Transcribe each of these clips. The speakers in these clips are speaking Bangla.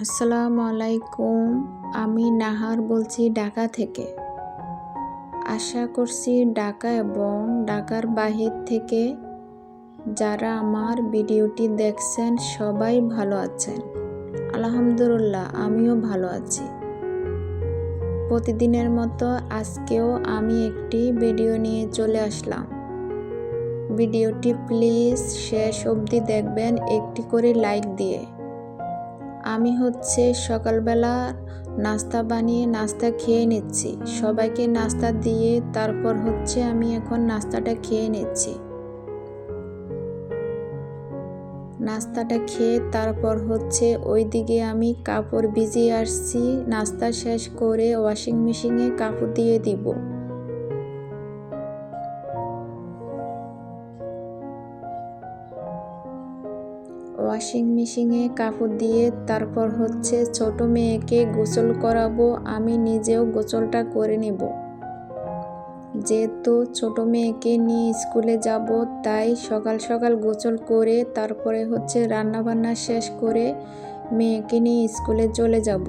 আসসালামু আলাইকুম, আমি নাহার বলছি ঢাকা থেকে। আশা করছি ঢাকা এবং ঢাকার বাহির থেকে যারা আমার ভিডিওটি দেখছেন সবাই ভালো আছেন। আলহামদুলিল্লাহ, আমিও ভালো আছি। প্রতিদিনের মতো আজকেও আমি একটি ভিডিও নিয়ে চলে আসলাম। ভিডিওটি প্লিজ শেষ অবধি দেখবেন, একটি করে লাইক দিয়ে। আমি হচ্ছে সকালবেলা নাস্তা বানিয়ে নাস্তা খেয়ে নিচ্ছি। সবাইকে নাস্তা দিয়ে তারপর হচ্ছে আমি এখন নাস্তাটা খেয়ে নিচ্ছি। নাস্তাটা খেয়ে তারপর হচ্ছে ওইদিকে আমি কাপড় ভিজিয়ে আসছি। নাস্তা শেষ করে ওয়াশিং মেশিনে কাপড় দিয়ে দিব। ওয়াশিং মেশিনে কাপড় দিয়ে, তারপর হচ্ছে ছোট মেয়েকে গোসল করাবো, আমি নিজেও গোসলটা করে নেব। যেহেতু ছোট মেয়েকে নিয়ে স্কুলে যাব, তাই সকাল সকাল গোসল করে, তারপরে হচ্ছে রান্নাবান্না শেষ করে মেয়েকে নিয়ে স্কুলে চলে যাব।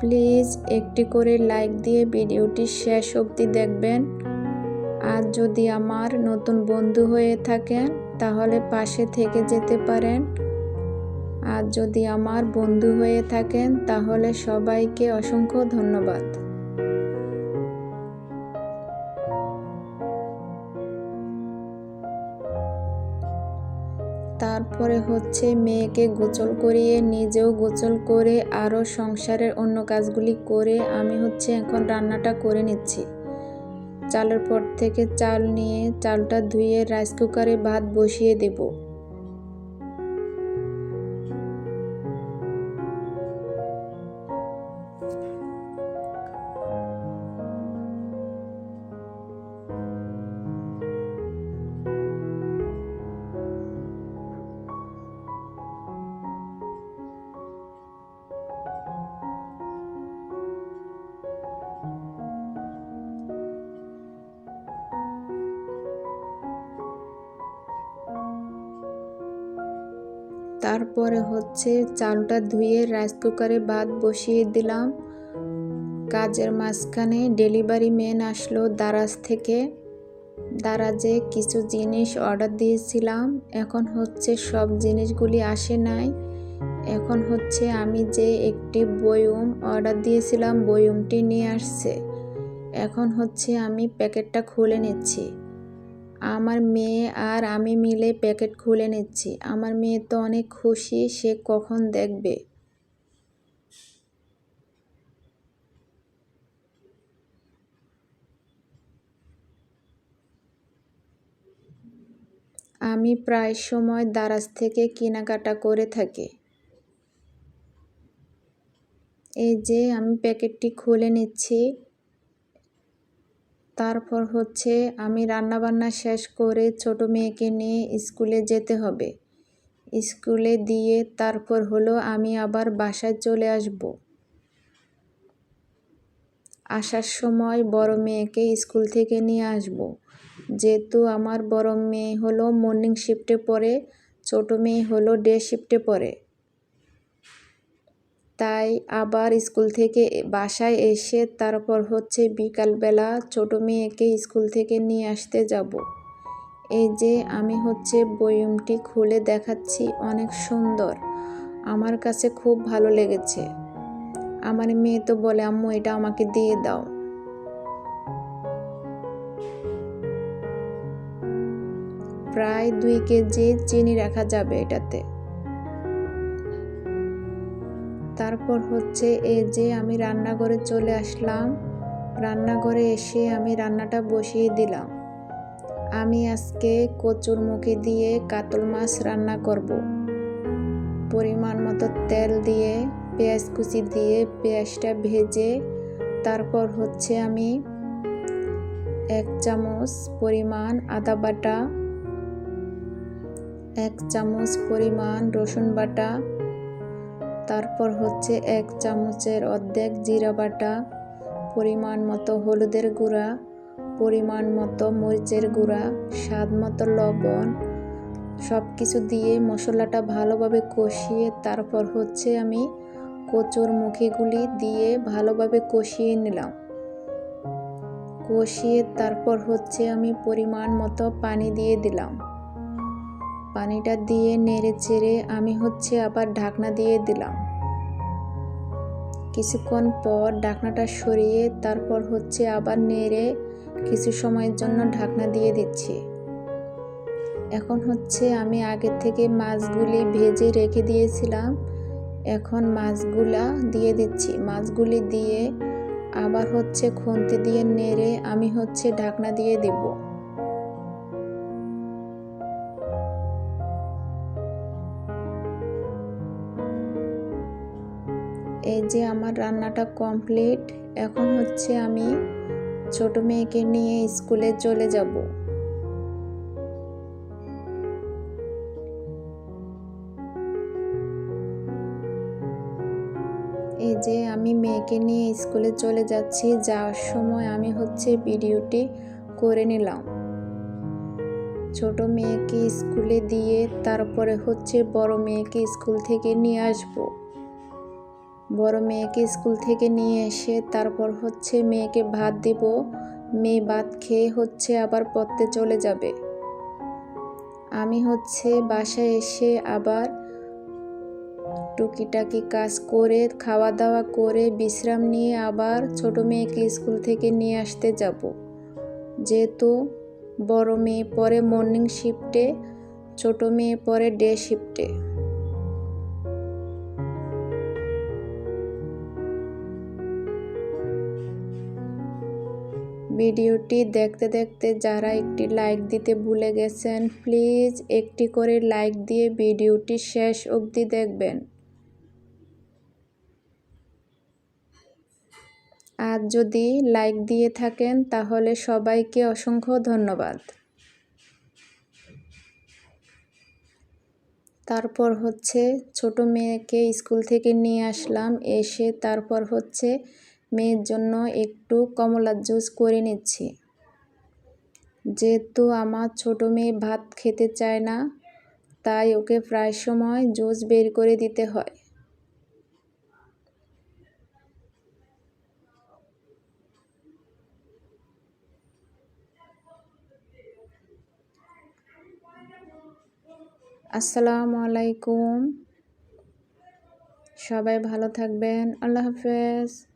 প্লিজ একটি করে লাইক দিয়ে ভিডিওটি শেষ অবধি দেখবেন। আর যদি আমার নতুন বন্ধু হয়ে থাকেন, তাহলে পাশে থেকে যেতে পারেন। আর যদি আমার বন্ধু হয়ে থাকেন, তাহলে সবাইকে অসংখ্য ধন্যবাদ। তারপরে হচ্ছে মেয়েকে গোচল করিয়ে নিজেও গোচল করে আরও সংসারের অন্য কাজগুলি করে আমি হচ্ছে এখন রান্নাটা করে নিচ্ছি। চালের পর থেকে চাল নিয়ে চালটা ধুয়ে রাইস কুকারে ভাত বসিয়ে দেবো। তারপরে হচ্ছে চালটা ধুয়ে রাইস কুকারে ভাত বসিয়ে দিলাম। কাজের মাঝখানে ডেলিভারি ম্যান আসলো দারাজ থেকে। দারাজে কিছু জিনিস অর্ডার দিয়েছিলাম। এখন হচ্ছে সব জিনিসগুলি আসে নাই। এখন হচ্ছে আমি যে একটি বয়ুম অর্ডার দিয়েছিলাম, বয়ুমটি নিয়ে আসছে। এখন হচ্ছে আমি প্যাকেটটা খুলে নিচ্ছি। আমার মেয়ে আর আমি মিলে প্যাকেট খুলে নিচ্ছি। আমার মেয়ে তো অনেক খুশি, সে কখন দেখবে? আমি প্রায় সময় দারাজ থেকে কেনাকাটা করে থাকি। এই যে, আমি প্যাকেটটি খুলে নিচ্ছি। তারপর হচ্ছে আমি রান্নাবান্না শেষ করে ছোট মেয়েকে নিয়ে স্কুলে যেতে হবে। স্কুলে দিয়ে তারপর হলো আমি আবার বাসায় চলে আসব। আসার সময় বড় মেয়েকে স্কুল থেকে নিয়ে আসব। যেহেতু আমার বড় মেয়ে হলো মর্নিং শিফটে পড়ে, ছোট মেয়ে হলো ডে শিফটে পড়ে। তাই আবার স্কুল থেকে বাসায় এসে তারপর হচ্ছে বিকালবেলা ছোট মেয়েকে স্কুল থেকে নিয়ে আসতে যাব। এই যে আমি হচ্ছে বয়ুমটি খুলে দেখাচ্ছি, অনেক সুন্দর। আমার কাছে খুব ভালো লেগেছে। আমার মেয়ে তো বলে, আম্মু, এটা আমাকে দিয়ে দাও। প্রায় দুই কেজি চিনি রাখা যাবে এটাতে। তারপর হচ্ছে এই যে আমি রান্নাঘরে চলে আসলাম, রান্নাঘরে এসে আমি রান্নাটা বসিয়ে দিলাম। আমি আজকে কচুর মুখে দিয়ে কাতল মাছ রান্না করব। পরিমাণ মতো তেল দিয়ে, পেঁয়াজ কুচি দিয়ে পেঁয়াজটা ভেজে, তারপর হচ্ছে আমি এক চামচ পরিমাণ আদা বাটা, এক চামচ পরিমাণ রসুন বাটা তারপর হচ্ছে এক চামচের অর্ধেক জিরা বাটা, পরিমাণ মতো হলুদের গুঁড়া, পরিমাণ মতো মরিচের গুঁড়া, স্বাদ মতো লবণ সব কিছু দিয়ে মশলাটা ভালোভাবে কষিয়ে তারপর হচ্ছে আমি কচুর মুখিগুলি দিয়ে ভালোভাবে কষিয়ে নিলাম। কষিয়ে তারপর হচ্ছে আমি পরিমাণ মতো পানি দিয়ে দিলাম। পানিটা দিয়ে নেড়ে চেড়ে আমি হচ্ছে আবার ঢাকনা দিয়ে দিলাম। কিছুক্ষণ পর ঢাকনাটা সরিয়ে তারপর হচ্ছে আবার নেড়ে কিছু সময়ের জন্য ঢাকনা দিয়ে দিচ্ছি। এখন হচ্ছে আমি আগে থেকে মাছগুলি ভেজে রেখে দিয়েছিলাম। এখন মাছগুলা দিয়ে দিচ্ছি। মাছগুলি দিয়ে আবার হচ্ছে খুন্তি দিয়ে নেড়ে আমি হচ্ছে ঢাকনা দিয়ে দিব। এই যে আমার রান্নাটা কমপ্লিট, এখন হচ্ছে আমি ছোট মেয়েকে নিয়ে স্কুলে চলে যাব। এই যে আমি মেয়েকে নিয়ে স্কুলে চলে যাচ্ছি, যাওয়ার সময় আমি হচ্ছে ভিডিওটি করে নিলাম। ছোট মেয়েকে স্কুলে দিয়ে তারপরে হচ্ছে বড় মেয়েকে স্কুল থেকে নিয়ে আসব। বড় মেয়েকে স্কুল থেকে নিয়ে এসে তারপর হচ্ছে মেয়েকে ভাত দিব। মেয়ে ভাত খেয়ে হচ্ছে আবার পড়তে চলে যাবে। আমি হচ্ছে বাসায় এসে আবার টুকিটাকি কাজ করে খাওয়া দাওয়া করে বিশ্রাম নিয়ে আবার ছোট মেয়েকে স্কুল থেকে নিয়ে আসতে যাব। যেহেতু বড় মেয়ে পরে মর্নিং শিফটে ছোট মেয়ে পরে ডে শিফটে ভিডিওটি দেখতে দেখতে যারা একটি লাইক দিতে ভুলে গেছেন প্লিজ একটি করে লাইক দিয়ে ভিডিওটি শেষ অবধি দেখবেন। আর যদি লাইক দিয়ে থাকেন, তাহলে সবাইকে অসংখ্য ধন্যবাদ। তারপর হচ্ছে ছোট মেয়েকে স্কুল থেকে নিয়ে আসলাম, এসে তারপর হচ্ছে মেয়ের জন্য একটু কমলার জুস করে নিচ্ছি। যেহেতু আমার ছোট মেয়ে ভাত খেতে চায় না, তাই ওকে প্রায় সময় জুস বের করে দিতে হয়। আসসালামু আলাইকুম। সবাই ভালো থাকবেন। আল্লাহ হাফেজ।